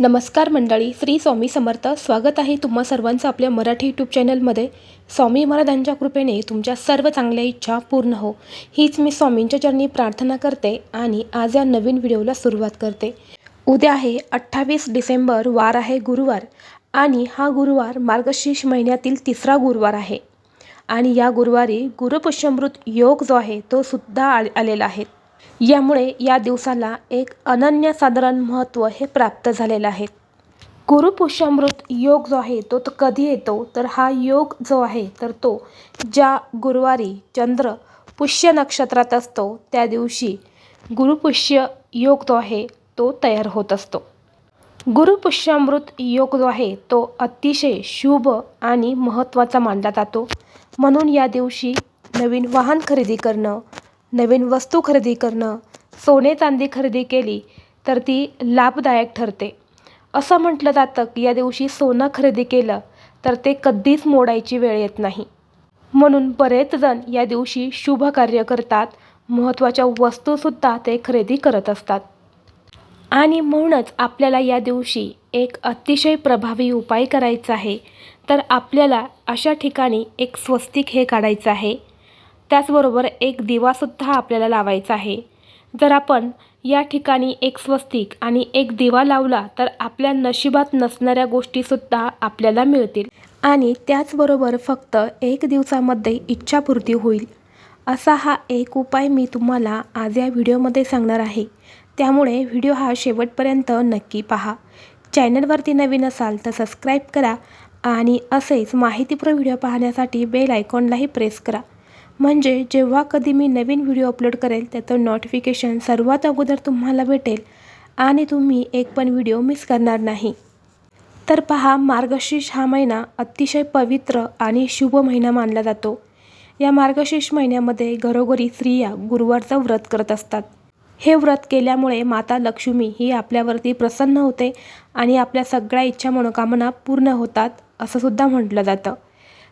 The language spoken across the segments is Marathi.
नमस्कार मंडळी श्री स्वामी समर्थ. स्वागत आहे तुम्हा सर्वांचं आपल्या मराठी यूट्यूब चॅनलमध्ये स्वामी महाराजांच्या कृपेने तुमच्या सर्व चांगल्या इच्छा पूर्ण हो. हीच मी स्वामींच्या चरणी प्रार्थना करते आणि आज या नवीन व्हिडिओला सुरुवात करते. उद्या आहे अठ्ठावीस डिसेंबर वार आहे गुरुवार आणि हा गुरुवार मार्गशीर्ष महिन्यातील तिसरा गुरुवार आहे. आणि या गुरुवारी गुरुपुष्यमृत योग जो आहे तो सुद्धा आ आलेला आहे. यामुळे या दिवसाला एक अनन्यसाधारण महत्त्व हे प्राप्त झालेलं आहे. गुरुपुष्यामृत योग जो आहे तो तो कधी येतो? तर हा योग जो आहे तर तो ज्या गुरुवारी चंद्र पुष्य नक्षत्रात असतो त्या दिवशी गुरुपुष्य योग जो आहे तो तयार होत असतो. गुरुपुष्यामृत योग जो आहे तो अतिशय शुभ आणि महत्त्वाचा मानला जातो. म्हणून या दिवशी नवीन वाहन खरेदी करणं नवीन वस्तू खरेदी करणं सोने चांदी खरेदी केली तर ती लाभदायक ठरते. असं म्हटलं जातं की या दिवशी सोनं खरेदी केलं तर ते कधीच मोडायची वेळ येत नाही. म्हणून बरेच जण या दिवशी शुभ कार्य करतात महत्त्वाच्या वस्तूसुद्धा ते खरेदी करत असतात. आणि म्हणूनच आपल्याला या दिवशी एक अतिशय प्रभावी उपाय करायचा आहे तर आपल्याला अशा ठिकाणी एक स्वस्तिक हे काढायचं आहे त्याचबरोबर एक दिवासुद्धा आपल्याला लावायचा आहे. जर आपण या ठिकाणी एक स्वस्तिक आणि एक दिवा लावला तर आपल्या नशिबात नसणाऱ्या गोष्टीसुद्धा आपल्याला मिळतील. आणि त्याचबरोबर फक्त एक दिवसामध्ये इच्छापूर्ती होईल. असा हा एक उपाय मी तुम्हाला आज या व्हिडिओमध्ये सांगणार आहे. त्यामुळे व्हिडिओ हा शेवटपर्यंत नक्की पहा. चॅनलवरती नवीन असाल तर सबस्क्राईब करा आणि असेच माहितीपूर्ण व्हिडिओ पाहण्यासाठी बेल आयकॉनलाही प्रेस करा. म्हणजे जेव्हा कधी मी नवीन व्हिडिओ अपलोड करेल त्याचं नोटिफिकेशन सर्वात अगोदर तुम्हाला भेटेल आणि तुम्ही एक पण व्हिडिओ मिस करणार नाही. तर पहा मार्गशीर्ष हा महिना अतिशय पवित्र आणि शुभ महिना मानला जातो. या मार्गशीर्ष महिन्यामध्ये घरोघरी स्त्रिया गुरुवारचं व्रत करत असतात. हे व्रत केल्यामुळे माता लक्ष्मी ही आपल्यावरती प्रसन्न होते आणि आपल्या सगळ्या इच्छा मनोकामना पूर्ण होतात असंसुद्धा म्हटलं जातं.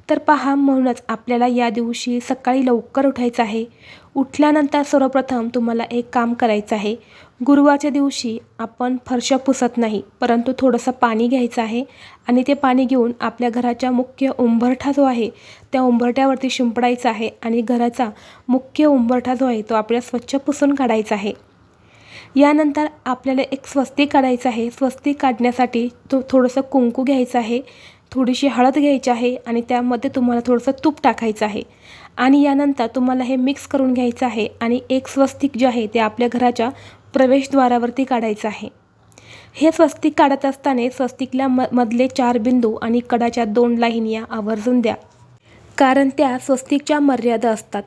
तर पहा म्हणूनच आपल्याला या दिवशी सकाळी लवकर उठायचं आहे. उठल्यानंतर सर्वप्रथम तुम्हाला एक काम करायचं आहे. गुरुवारच्या दिवशी आपण फरशा पुसत नाही परंतु थोडंसं पाणी घ्यायचं आहे आणि ते पाणी घेऊन आपल्या घराच्या मुख्य उंबरठा जो आहे त्या उंबरठ्यावरती शिंपडायचा आहे आणि घराचा मुख्य उंबरठा जो आहे तो आपल्याला स्वच्छ पुसून काढायचा आहे. यानंतर आपल्याला एक स्वस्तिक काढायचं आहे. स्वस्तिक काढण्यासाठी तो थोडंसं कुंकू घ्यायचं आहे. थोडीशी हळद घ्यायची आहे आणि त्यामध्ये तुम्हाला थोडंसं तूप टाकायचं आहे. आणि यानंतर तुम्हाला हे मिक्स करून घ्यायचं आहे आणि एक स्वस्तिक जे आहे ते आपल्या घराच्या प्रवेशद्वारावरती काढायचं आहे. हे स्वस्तिक काढत असताना स्वस्तिकला म मधले चार बिंदू आणि कडाच्या दोन लाईन या आवर्जून द्या. कारण त्या स्वस्तिकच्या मर्यादा असतात.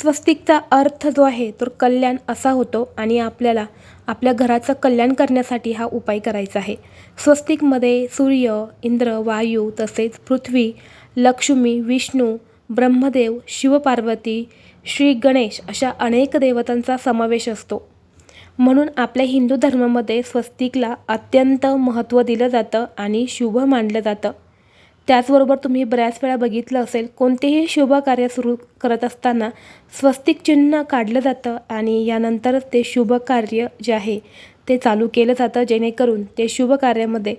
स्वस्तिकचा अर्थ जो आहे तो कल्याण असा होतो आणि आपल्याला आपल्या घराचं कल्याण करण्यासाठी हा उपाय करायचा आहे. स्वस्तिकमध्ये सूर्य इंद्र वायू तसेच पृथ्वी लक्ष्मी विष्णू ब्रह्मदेव शिवपार्वती श्री गणेश अशा अनेक देवतांचा समावेश असतो. म्हणून आपल्या हिंदू धर्मामध्ये स्वस्तिकला अत्यंत महत्त्व दिलं जातं आणि शुभ मानलं जातं. त्याचबरोबर तुम्ही बऱ्याच वेळा बघितलं असेल कोणतेही शुभ कार्य सुरू करत असताना स्वस्तिक चिन्ह काढलं जातं आणि यानंतरच ते शुभ कार्य जे आहे ते चालू केलं जातं जेणेकरून ते शुभ कार्यामध्ये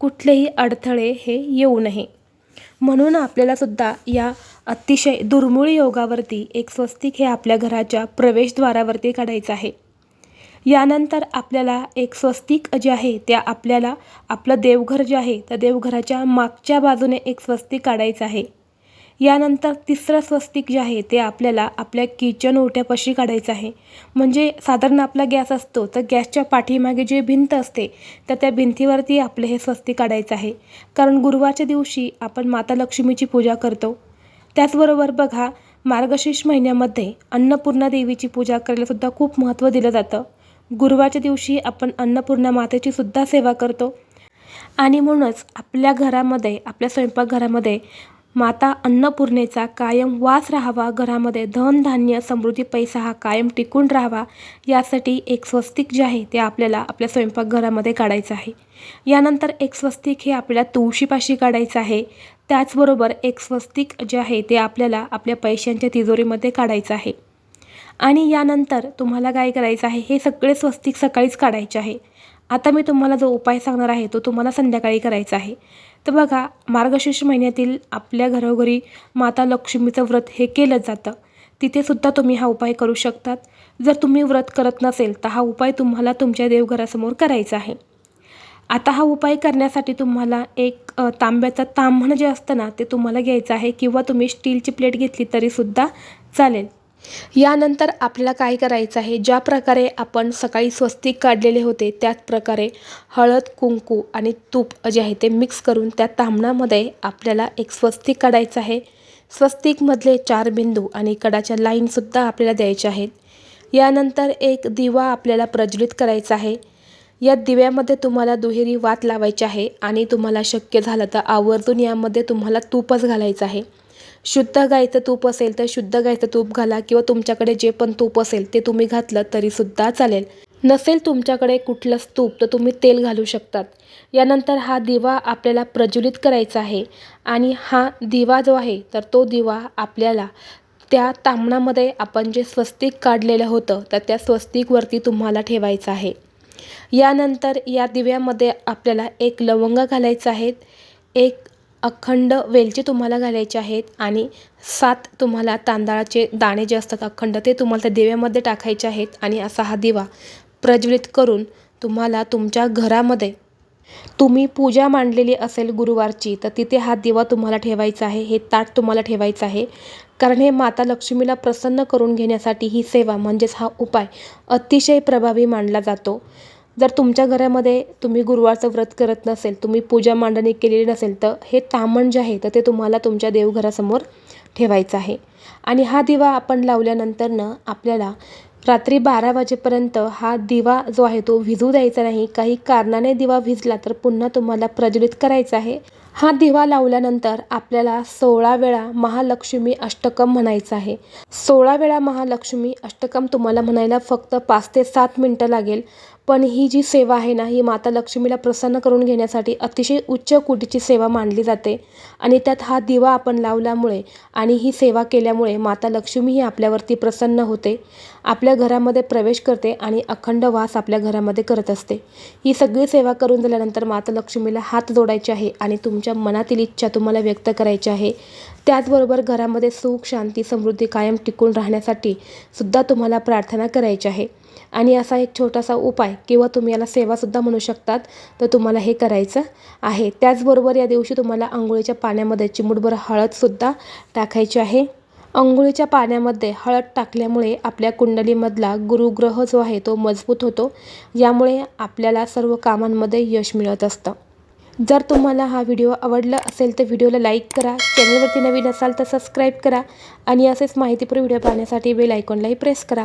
कुठलेही अडथळे हे येऊ नये. म्हणून आपल्यालासुद्धा या अतिशय दुर्मिळ योगावरती एक स्वस्तिक हे आपल्या घराच्या प्रवेशद्वारावरती काढायचं आहे. यानंतर आपल्याला एक स्वस्तिक जे आहे त्या आपल्याला आपलं देवघर जे आहे त्या देवघराच्या मागच्या बाजूने एक स्वस्तिक काढायचं आहे. यानंतर तिसरं स्वस्तिक जे आहे ते आपल्याला आपल्या किचन ओट्यापाशी काढायचं आहे. म्हणजे साधारण आपला गॅस असतो तर गॅसच्या पाठीमागे जे भिंत असते तर त्या भिंतीवरती आपलं हे स्वस्तिक काढायचं आहे. कारण गुरुवारच्या दिवशी आपण माता लक्ष्मीची पूजा करतो. त्याचबरोबर बघा मार्गशीर्ष महिन्यामध्ये अन्नपूर्णा देवीची पूजा करायलासुद्धा खूप महत्त्व दिलं जातं. गुरुवारच्या दिवशी आपण अन्नपूर्णा मातेची सुद्धा सेवा करतो. आणि म्हणूनच आपल्या घरामध्ये आपल्या स्वयंपाकघरामध्ये माता अन्नपूर्णेचा कायम वास राहावा. घरामध्ये धनधान्य समृद्धी पैसा हा कायम टिकून राहावा. यासाठी एक स्वस्तिक जे आहे ते आपल्याला आपल्या स्वयंपाकघरामध्ये काढायचं आहे. यानंतर एक स्वस्तिक हे आपल्याला तुळशीपाशी काढायचं आहे. त्याचबरोबर एक स्वस्तिक जे आहे ते आपल्याला आपल्या पैशांच्या तिजोरीमध्ये काढायचं आहे. आणि यानंतर तुम्हाला काय करायचं आहे? हे सगळे स्वस्तिक सकाळीच काढायचे आहे. आता मी तुम्हाला जो उपाय सांगणार आहे तो तुम्हाला संध्याकाळी करायचा आहे. तर बघा मार्गशीर्ष महिन्यातील आपल्या घरोघरी माता लक्ष्मीचं व्रत हे केलं जातं. तिथेसुद्धा तुम्ही हा उपाय करू शकतात. जर तुम्ही व्रत करत नसेल तर हा उपाय तुम्हाला तुमच्या देवघरासमोर करायचा आहे. आता हा उपाय करण्यासाठी तुम्हाला एक तांब्याचं ताम्हण जे असतं ना ते तुम्हाला घ्यायचं आहे किंवा तुम्ही स्टीलची प्लेट घेतली तरीसुद्धा चालेल. यानंतर आपल्याला काय करायचं आहे? ज्या प्रकारे आपण सकाळी स्वस्तिक काढलेले होते त्याच प्रकारे हळद कुंकू आणि तूप जे आहे ते मिक्स करून त्या तांबणामध्ये आपल्याला एक स्वस्तिक काढायचं आहे. स्वस्तिकमधले चार बिंदू आणि कडाच्या लाईनसुद्धा आपल्याला द्यायच्या आहेत. यानंतर एक दिवा आपल्याला प्रज्वलित करायचा आहे. या दिव्यामध्ये तुम्हाला दुहेरी वात लावायची आहे आणि तुम्हाला शक्य झालं तर आवर्जून यामध्ये तुम्हाला तूपच घालायचं आहे. शुद्ध गाईचं तूप असेल तर शुद्ध गाईचं तूप घाला किंवा तुमच्याकडे जे पण तूप असेल ते तुम्ही घातलं तरीसुद्धा चालेल. नसेल तुमच्याकडे कुठलंच तूप तर तुम्ही तेल घालू शकतात. यानंतर हा दिवा आपल्याला प्रज्वलित करायचा आहे आणि हा दिवा जो आहे तर तो दिवा आपल्याला त्या तांबणामध्ये आपण जे स्वस्तिक काढलेलं होतं तर त्या स्वस्तिकवरती तुम्हाला ठेवायचं आहे. यानंतर या दिव्यामध्ये आपल्याला एक लवंग घालायचं आहेत एक अखंड वेलची तुम्हाला घालायचे आहेत आणि सात तुम्हाला तांदळाचे दाणे जे असतात अखंड ते तुम्हाला त्या दिव्यामध्ये टाकायचे आहेत आणि असा हा दिवा प्रज्वलित करून तुम्हाला तुमच्या घरामध्ये तुम्ही पूजा मांडलेली असेल गुरुवारची तर तिथे हा दिवा तुम्हाला ठेवायचा आहे हे ताट तुम्हाला ठेवायचं आहे. कारण हे माता लक्ष्मीला प्रसन्न करून घेण्यासाठी ही सेवा म्हणजेच हा उपाय अतिशय प्रभावी मानला जातो. जर तुमच्या घरामध्ये तुम्ही गुरुवारचं व्रत करत नसेल तुम्ही पूजा मांडणी केलेली नसेल तर हे तामण जे आहे तर ते तुम्हाला तुमच्या देवघरासमोर ठेवायचं आहे. आणि हा दिवा आपण लावल्यानंतरनं आपल्याला रात्री बारा वाजेपर्यंत हा दिवा जो आहे तो विझू द्यायचा नाही. काही कारणाने दिवा विजला तर पुन्हा तुम्हाला प्रज्वलित करायचा आहे. हा दिवा लावल्यानंतर आपल्याला सोळा वेळा महालक्ष्मी अष्टकम म्हणायचं आहे. सोळा वेळा महालक्ष्मी अष्टकम तुम्हाला म्हणायला फक्त पाच ते सात मिनटं लागेल. पण ही जी सेवा आहे ना ही माता लक्ष्मीला प्रसन्न करून घेण्यासाठी अतिशय उच्च कोटीची सेवा मानली जाते. आणि त्यात हा दिवा आपण लावल्यामुळे आणि ही सेवा केल्यामुळे माता लक्ष्मी ही आपल्यावरती प्रसन्न होते. आपल्या घरामध्ये प्रवेश करते आणि अखंड वास आपल्या घरामध्ये करत असते. ही सगळी सेवा करून झाल्यानंतर माता लक्ष्मीला हात जोडायचे आहे आणि तुमच्या मनातील इच्छा तुम्हाला व्यक्त करायची आहे. त्याचबरोबर घरामध्ये सुख शांती समृद्धी कायम टिकून राहण्यासाठी सुद्धा तुम्हाला प्रार्थना करायची आहे. आणि असा एक छोटासा उपाय किंवा तुम्ही याला सेवासुद्धा म्हणू शकतात तर तुम्हाला हे करायचं आहे. त्याचबरोबर या दिवशी तुम्हाला आंघोळीच्या पाण्यामध्ये चिमूटभर हळदसुद्धा टाकायची आहे. अंघोळीच्या पाण्यामध्ये हळद टाकल्यामुळे आपल्या कुंडलीमधला गुरुग्रह जो आहे तो मजबूत होतो. यामुळे आपल्याला सर्व कामांमध्ये यश मिळत असतं. जर तुम्हाला हा व्हिडिओ आवडला असेल तर व्हिडिओला लाईक करा चॅनलवरती नवीन असाल तर सबस्क्राईब करा आणि असेच माहितीपूर व्हिडिओ पाहण्यासाठी बेल आयकॉनलाही प्रेस करा.